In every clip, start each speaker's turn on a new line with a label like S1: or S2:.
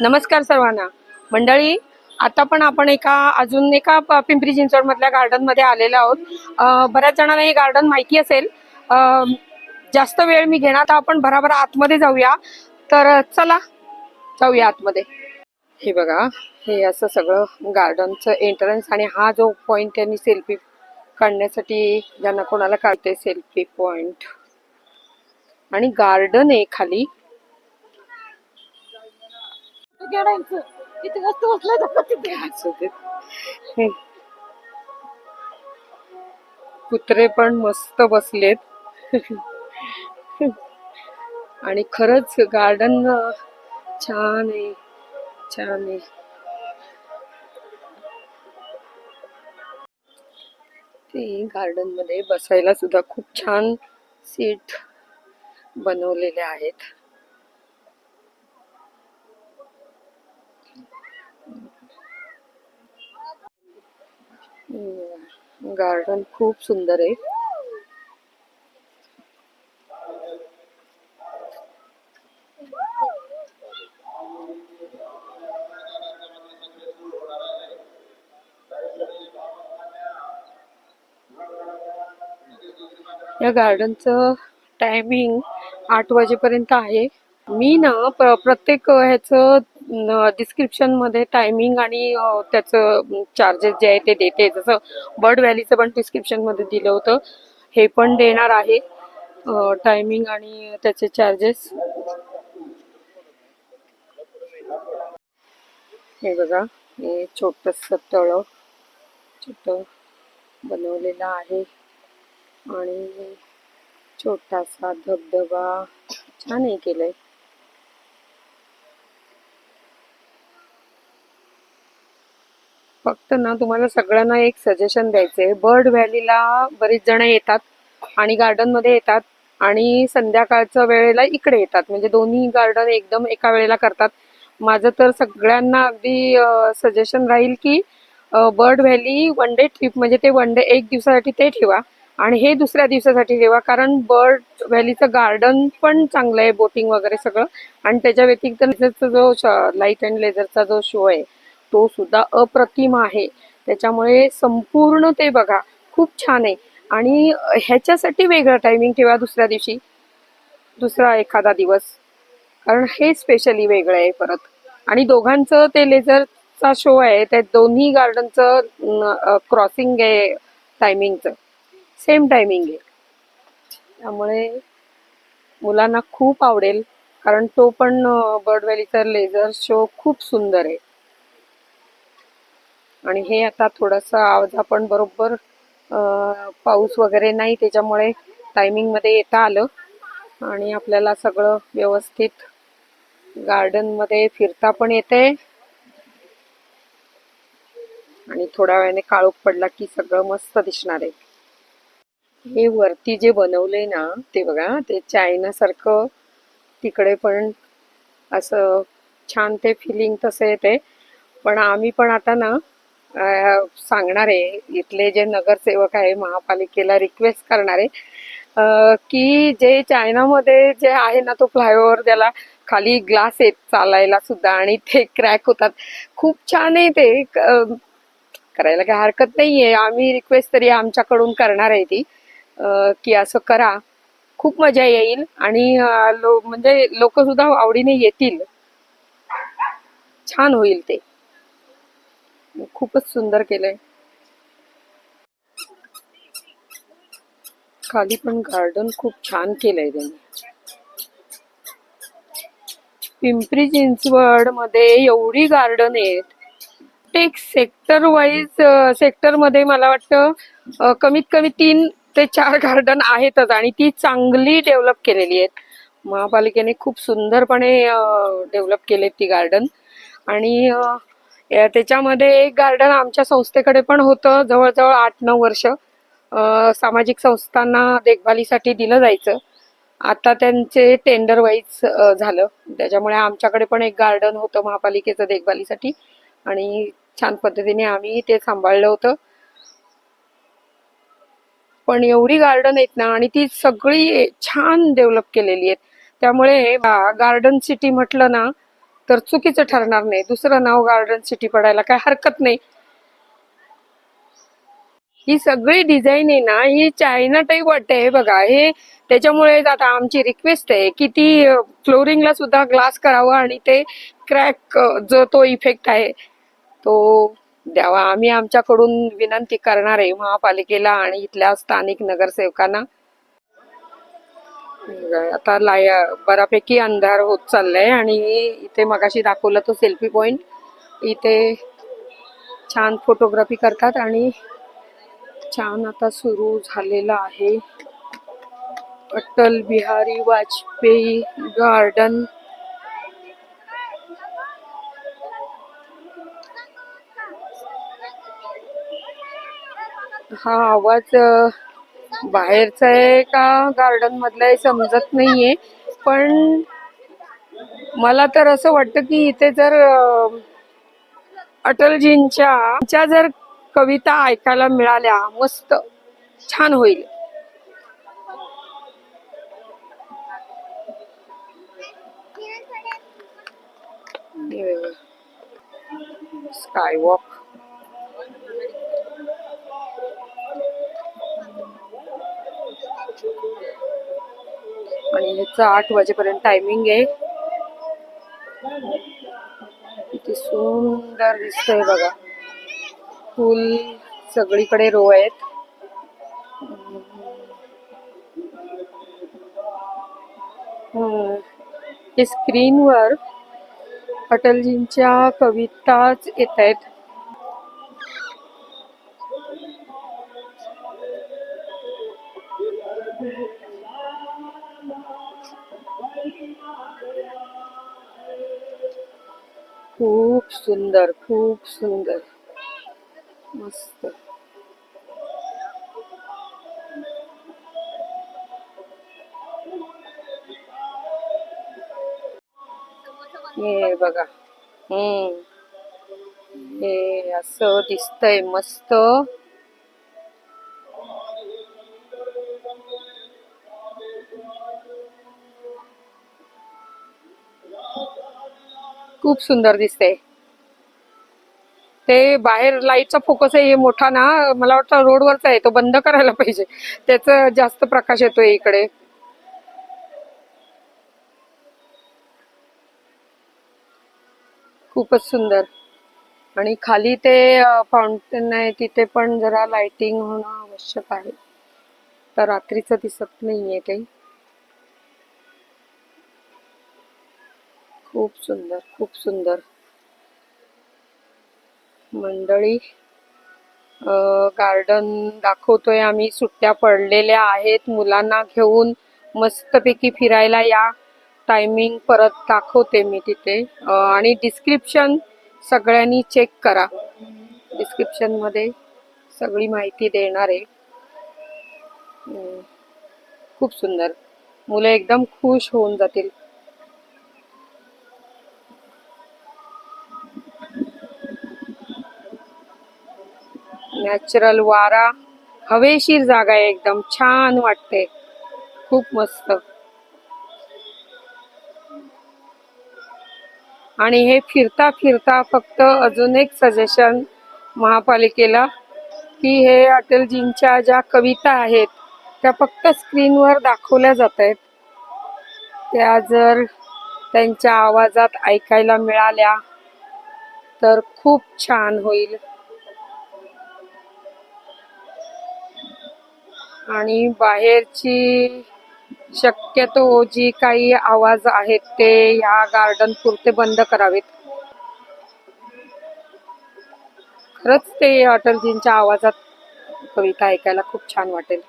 S1: नमस्कार सर्वांना. मंडळी आता पण आपण एका अजून एका प- पिंपरी चिंचवडमधल्या गार्डनमध्ये आलेलो आहोत. बऱ्याच जणांना हे गार्डन माहिती असेल. जास्त वेळ मी घेणार तर आपण भराभर आतमध्ये जाऊया. तर चला जाऊया आतमध्ये. हे बघा हे असं सगळं गार्डनचं एंट्रन्स आणि हा जो पॉईंट त्यांनी सेल्फी काढण्यासाठी ज्यांना कोणाला काढते सेल्फी पॉईंट आणि गार्डन आहे खाली.
S2: किती वस्तू उचलायचं
S1: कुत्रे पण मस्त बसलेत. आणि खरंच गार्डन छान आहे. छान आहे. ते गार्डनमध्ये बसायला सुद्धा खूप छान सीट बनवलेले आहेत. गार्डन खूप सुंदर आहे. या गार्डनचं टायमिंग आठ वाजेपर्यंत आहे. मी ना प्रत्येक ह्याचं डिस्क्रिप्शनमध्ये टायमिंग आणि त्याचं चार्जेस जे आहे ते देते. जसं बर्ड व्हॅलीचं पण डिस्क्रिप्शनमध्ये दिलं होतं. हे पण देणार आहे. टायमिंग आणि त्याचे चार्जेस हे बघा हे छोटस तळ छोट बनवलेलं आहे. आणि छोटासा धबधबा. छान हे केलंय. फक्त ना तुम्हाला सगळ्यांना एक सजेशन द्यायचंय. बर्ड व्हॅलीला बरीच जण येतात आणि गार्डनमध्ये येतात आणि संध्याकाळच्या वेळेला इकडे येतात. म्हणजे दोन्ही गार्डन एकदम एका वेळेला करतात. माझं तर सगळ्यांना अगदी सजेशन राहील की bird valley one day trip म्हणजे ते वन डे एक दिवसासाठी ते ठेवा आणि हे दुसऱ्या दिवसासाठी ठेवा. कारण बर्ड व्हॅलीचं गार्डन पण चांगलं आहे बोटिंग वगैरे सगळं. आणि त्याच्या व्यतिरिक्त जो लाइट अँड लेझरचा जो शो आहे तो सुद्धा अप्रतिम आहे. त्याच्यामुळे संपूर्ण ते बघा खूप छान आहे. आणि ह्याच्यासाठी वेगळं टायमिंग ठेवा दुसऱ्या दिवशी. दुसरा एखादा दिवस. कारण हे स्पेशली वेगळं आहे परत. आणि दोघांचं ते लेझरचा शो आहे. त्या दोन्ही गार्डनचं क्रॉसिंग आहे टायमिंगचं सेम टायमिंग आहे. त्यामुळे मुलांना खूप आवडेल. कारण तो पण बर्ड व्हॅलीचा लेझर शो खूप सुंदर आहे. आणि हे आता थोडासा आज आपण बरोबर पाऊस वगैरे नाही त्याच्यामुळे टायमिंगमध्ये येता आलं. आणि आपल्याला सगळं व्यवस्थित गार्डनमध्ये फिरता पण येते आणि थोड्या वेळाने काळोख पडला की सगळं मस्त दिसणार आहे. हे वरती जे बनवलंय ना ते बघा ते चायना सारखं तिकडे पण असं छान ते फिलिंग तसं येते पण आम्ही पण आता ना सांगणार आहे इथले जे नगरसेवक आहे महापालिकेला रिक्वेस्ट करणार आहे की जे चायनामध्ये जे आहे ना तो फ्लायओव्हर त्याला खाली ग्लास आहेत चालायला सुद्धा आणि ते क्रॅक होतात. खूप छान आहे ते. करायला काही हरकत नाहीये. आम्ही रिक्वेस्ट तरी आमच्याकडून करणार आहे ती. की असं करा. खूप मजा येईल आणि लो म्हणजे लोक सुद्धा आवडीने येतील. छान होईल ते. खूपच सुंदर केलंय. खाली पण गार्डन खूप छान केलंय त्यांनी. पिंपरी चिंचवडमध्ये एवढी गार्डन आहेत. प्रत्येक सेक्टर वाईज सेक्टरमध्ये मला वाटतं कमीत कमी तीन ते चार गार्डन आहेतच आणि ती चांगली डेव्हलप केलेली आहेत. महापालिकेने खूप सुंदरपणे डेव्हलप केलेत ती गार्डन आणि त्याच्यामध्ये एक गार्डन आमच्या संस्थेकडे पण होतं जवळजवळ आठ नऊ वर्ष. सामाजिक संस्थांना देखभालीसाठी दिलं जायचं. आता त्यांचे टेंडर वाईज झालं. त्याच्यामुळे आमच्याकडे पण एक गार्डन होतं महापालिकेचं देखभालीसाठी आणि छान पद्धतीने आम्ही ते सांभाळलं होतं. पण एवढी गार्डन आहेत ना आणि ती सगळी छान डेव्हलप केलेली आहेत. त्यामुळे गार्डन सिटी म्हटलं ना तर चुकीचं ठरणार नाही. दुसरं नाव गार्डन सिटी पडायला काय हरकत नाही. ही सगळी डिझाईन आहे ना ही चायना टाईप वाटते. हे बघा हे त्याच्यामुळे आता आमची रिक्वेस्ट आहे की ती फ्लोरिंगला सुद्धा ग्लास करावं आणि ते क्रॅक जो तो इफेक्ट आहे तो द्यावा. आम्ही आमच्याकडून विनंती करणार आहे महापालिकेला आणि इथल्या स्थानिक नगरसेवकांना. आता लाय बऱ्यापैकी अंधार होत चाललाय आणि इथे मगाशी दाखवलं तो सेल्फी पॉइंट इथे छान फोटोग्राफी करतात आणि छान आता सुरू झालेला आहे. अटल बिहारी वाजपेयी गार्डन हा आवाज बाहेरचं आहे का? गार्डन मधलं आहे समजत नाहीये. पण मला तर असं वाटतं की इथे जर अटलजींच्या जर कविता ऐकायला मिळाल्या मस्त छान होईल. स्कायवॉक आणि ह्याचं आठ वाजेपर्यंत टायमिंग आहे. किती सुंदर दिसतंय बघा. फुल सगळीकडे रो आहेत. हम्म. हे स्क्रीनवर अटलजींच्या कविताच येत आहेत. खूप सुंदर खूप सुंदर. मस्त. हे बघा. हम्म. हे असं दिसतंय मस्त. खूप सुंदर दिसते. ते बाहेर लाईटचा फोकस आहे हे मोठा ना मला वाटतं रोडवरचा आहे तो बंद करायला पाहिजे. त्याचा जास्त प्रकाश येतोय इकडे. खूपच सुंदर. आणि खाली ते फाउंटेन आहे तिथे पण जरा लाइटिंग होणं आवश्यक आहे. तर रात्रीचं दिसत नाहीये काही खूप सुंदर खूप सुंदर. मंडळी गार्डन दाखवतोय आम्ही. सुट्ट्या पडलेल्या आहेत. मुलांना घेऊन मस्तपैकी फिरायला या. टायमिंग परत दाखवते मी तिथे. आणि डिस्क्रिप्शन सगळ्यांनी चेक करा. डिस्क्रिप्शनमध्ये सगळी माहिती देणार आहे. खूप सुंदर. मुलं एकदम खुश होऊन जातील. नॅचरल वारा हवेशीर जागा आहे एकदम छान वाटते खूप मस्त. आणि हे फिरता फिरता फक्त अजून एक सजेशन महापालिकेला की हे अटलजींच्या ज्या कविता आहेत त्या फक्त स्क्रीनवर दाखवल्या जात आहेत त्या जर त्यांच्या आवाजात ऐकायला मिळाल्या तर खूप छान होईल. आणि बाहेरची शक्यतो जी काही आवाज आहेत ते या गार्डन पुरते बंद करावेत. खरंच ते अटलजींच्या आवाजात कविता ऐकायला खूप छान वाटेल.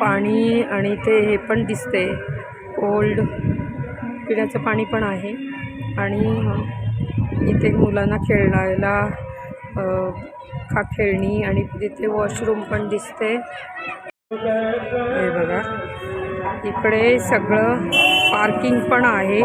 S1: पाणी आणि ते हे पण दिसते ओल्ड पिण्याचं पाणी पण आहे. आणि इथे मुलांना खेळायला का खा खेळणी आणि तिथे वॉशरूम पण दिसते हे बघा. इकडे सगळं पार्किंग पण आहे.